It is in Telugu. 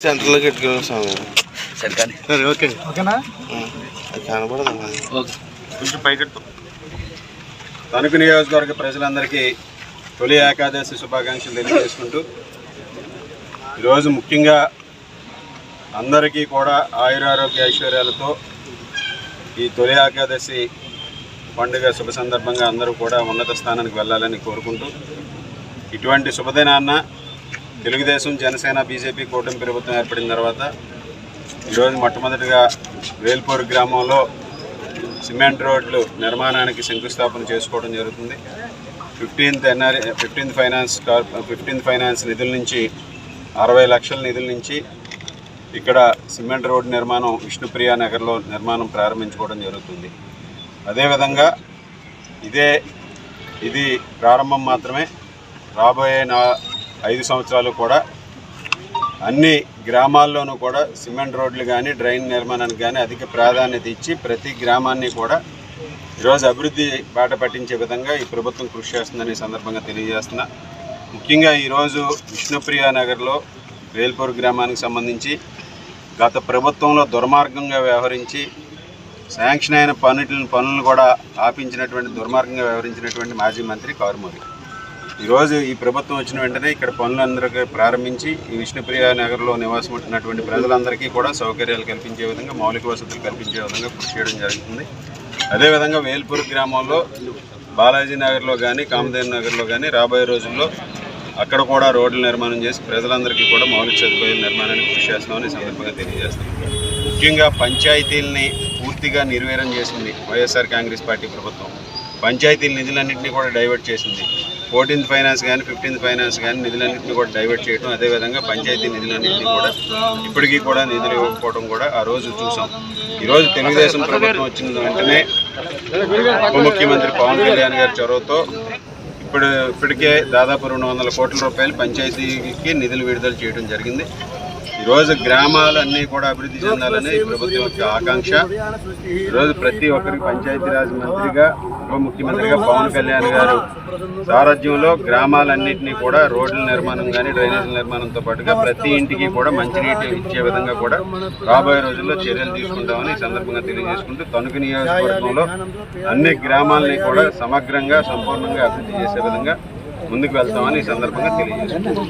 సెంటర్లో పెట్టుకున్నాం స్వామి. సరే కానీ. సరే ఓకే. ఓకేనా? ఉం. అది కనపడదు మరి. ఓకే. కొంచెం పైకెట్టు తణుకు నియోజకవర్గ ప్రజలందరికీ తొలి ఏకాదశి శుభాకాంక్షలు తెలియజేసుకుంటూ ఈరోజు ముఖ్యంగా అందరికీ కూడా ఆయురారోగ్య ఐశ్వర్యాలతో ఈ తొలి ఏకాదశి పండుగ శుభ సందర్భంగా అందరూ కూడా ఉన్నత స్థానానికి వెళ్ళాలని కోరుకుంటూ ఇటువంటి శుభదినాన్న తెలుగుదేశం జనసేన బీజేపీ కూటమి ప్రభుత్వం ఏర్పడిన తర్వాత ఈరోజు మొట్టమొదటిగా వేల్పూర్ గ్రామంలో సిమెంట్ రోడ్లు నిర్మాణానికి శంకుస్థాపన చేసుకోవడం జరుగుతుంది. Fifteenth NR fifteenth finance fifteenth finance నిధుల నుంచి అరవై లక్షల నిధుల నుంచి ఇక్కడ సిమెంట్ రోడ్ నిర్మాణం విష్ణుప్రియ నగర్లో నిర్మాణం ప్రారంభించుకోవడం జరుగుతుంది. అదేవిధంగా ఇదే ఇది ప్రారంభం మాత్రమే. రాబోయే నా ఐదు సంవత్సరాలు కూడా అన్ని గ్రామాల్లోనూ కూడా సిమెంట్ రోడ్లు కానీ డ్రైన్ నిర్మాణానికి కానీ అధిక ప్రాధాన్యత ఇచ్చి ప్రతి గ్రామాన్ని కూడా ఈరోజు అభివృద్ధి బాట పట్టించే విధంగా ఈ ప్రభుత్వం కృషి చేస్తుందని సందర్భంగా తెలియజేస్తున్నా. ముఖ్యంగా ఈరోజు విష్ణుప్రియ నగర్లో వేల్పూర్ గ్రామానికి సంబంధించి గత ప్రభుత్వంలో దుర్మార్గంగా వ్యవహరించి శాంక్షన్ అయిన పనులను పనులను కూడా ఆపించినటువంటి దుర్మార్గంగా వ్యవహరించినటువంటి మాజీ మంత్రి కారుమూరి ఈరోజు ఈ ప్రభుత్వం వచ్చిన వెంటనే ఇక్కడ పనులందరికీ ప్రారంభించి ఈ విష్ణుప్రియ నగర్లో నివాసం ఉంటున్నటువంటి ప్రజలందరికీ కూడా సౌకర్యాలు కల్పించే విధంగా మౌలిక వసతులు కల్పించే విధంగా కృషి చేయడం జరుగుతుంది. అదేవిధంగా వేల్పూర్ గ్రామంలో బాలాజీ నగర్లో కానీ కామదేవి నగర్లో కానీ రాబోయే రోజుల్లో అక్కడ కూడా రోడ్ల నిర్మాణం చేసి ప్రజలందరికీ కూడా మౌలిక సదుపాయాల నిర్మాణానికి కృషి చేస్తామని సందర్భంగా తెలియజేస్తాం ముఖ్యంగా పంచాయతీలని పూర్తిగా నిర్వీర్యం చేసింది వైఎస్ఆర్ కాంగ్రెస్ పార్టీ ప్రభుత్వం. పంచాయతీల నిధులన్నింటినీ కూడా డైవర్ట్ చేసింది. ఫోర్టీన్త్ ఫైనాన్స్ కానీ ఫిఫ్టీన్త్ ఫైనాన్స్ కానీ నిధులన్నింటినీ కూడా డైవర్ట్ చేయడం అదేవిధంగా పంచాయతీ నిధులన్నింటినీ కూడా ఇప్పటికీ కూడా నిధులు ఇవ్వకపోవడం కూడా ఆ రోజు చూసాం. ఈరోజు తెలుగుదేశం ప్రభుత్వం వచ్చిన వెంటనే ఉప ముఖ్యమంత్రి పవన్ కళ్యాణ్ గారి చొరవతో ఇప్పుడు ఇప్పటికే దాదాపు రెండు వందల కోట్ల రూపాయలు పంచాయతీకి నిధులు విడుదల చేయడం జరిగింది. ఈరోజు గ్రామాలన్నీ కూడా అభివృద్ధి చెందాలని ఈ ప్రభుత్వం యొక్క ఆకాంక్ష. ఈరోజు ప్రతి ఒక్కరికి పంచాయతీరాజ్ మంత్రిగా ఉప ముఖ్యమంత్రిగా పవన్ కళ్యాణ్ గారు సారథ్యంలో గ్రామాలన్నింటినీ కూడా రోడ్ల నిర్మాణం కానీ డ్రైనేజీల నిర్మాణంతో పాటుగా ప్రతి ఇంటికి కూడా మంచినీటి ఇచ్చే విధంగా కూడా రాబోయే రోజుల్లో చర్యలు తీసుకుంటామని ఈ సందర్భంగా తెలియజేసుకుంటూ తణుకు నియోజకవర్గంలో అన్ని గ్రామాలని కూడా సమగ్రంగా సంపూర్ణంగా అభివృద్ధి చేసే విధంగా ముందుకు వెళ్తామని ఈ సందర్భంగా తెలియజేసుకుంటాం